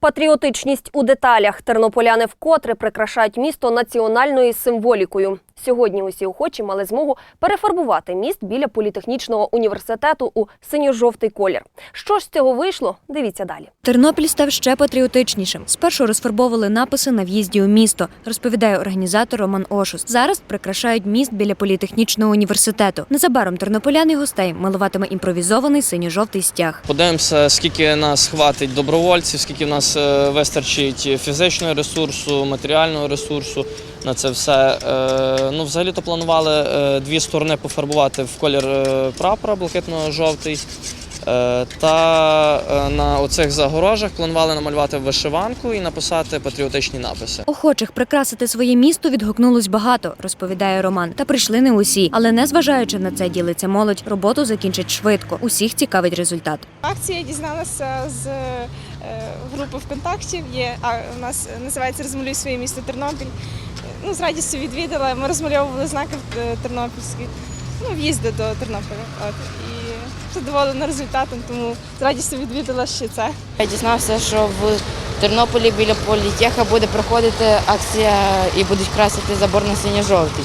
Патріотичність у деталях. Тернополяни вкотре прикрашають місто національною символікою. Сьогодні усі охочі мали змогу перефарбувати міст біля політехнічного університету у синьо-жовтий колір. Що ж з цього вийшло? Дивіться далі. Тернопіль став ще патріотичнішим. Спершу розфарбовували написи на в'їзді у місто, розповідає організатор Роман Ошус. Зараз прикрашають міст біля політехнічного університету. Незабаром тернополян і гостей милуватиме імпровізований синьо-жовтий стяг. Подивимося, скільки нас хватить добровольців, скільки в нас е, вистачить фізичного ресурсу, матеріального ресурсу на це все. Е, Ну, взагалі-то планували е, дві сторони пофарбувати в колір прапора блакитно-жовтий. Е, Та е, на оцих загорожах планували намалювати вишиванку і написати патріотичні написи. Охочих прикрасити своє місто відгукнулось багато, розповідає Роман. Та прийшли не усі. Але незважаючи на це, ділиться молодь, роботу закінчить швидко. Усіх цікавить результат. Акція дізналася з е, групи ВКонтакті. Є а у нас називається Розмалюй своє місто Тернопіль. Ну, з радістю відвідала. Ми розмальовували знаки тернопільські, ну, в'їзди до Тернополя. От і задоволена результатом, тому з радістю відвідала ще це. Я дізнався, що в Тернополі біля політеха буде проходити акція і будуть красити забор на синьо-жовтий.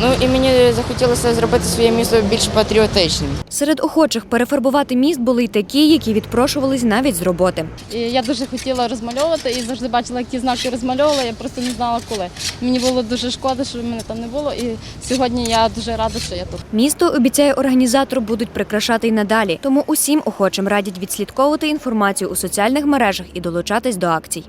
Ну і мені захотілося зробити своє місто більш патріотичним. Серед охочих перефарбувати міст були й такі, які відпрошувались навіть з роботи. І я дуже хотіла розмальовувати і завжди бачила, які знаки розмальовувала. Я просто не знала коли. Мені було дуже шкода, що мене там не було. І сьогодні я дуже рада, що я тут. Місто обіцяє організатор будуть прикрашати й надалі. Тому усім охочим радять відслідковувати інформацію у соціальних мережах і долучатись до акцій.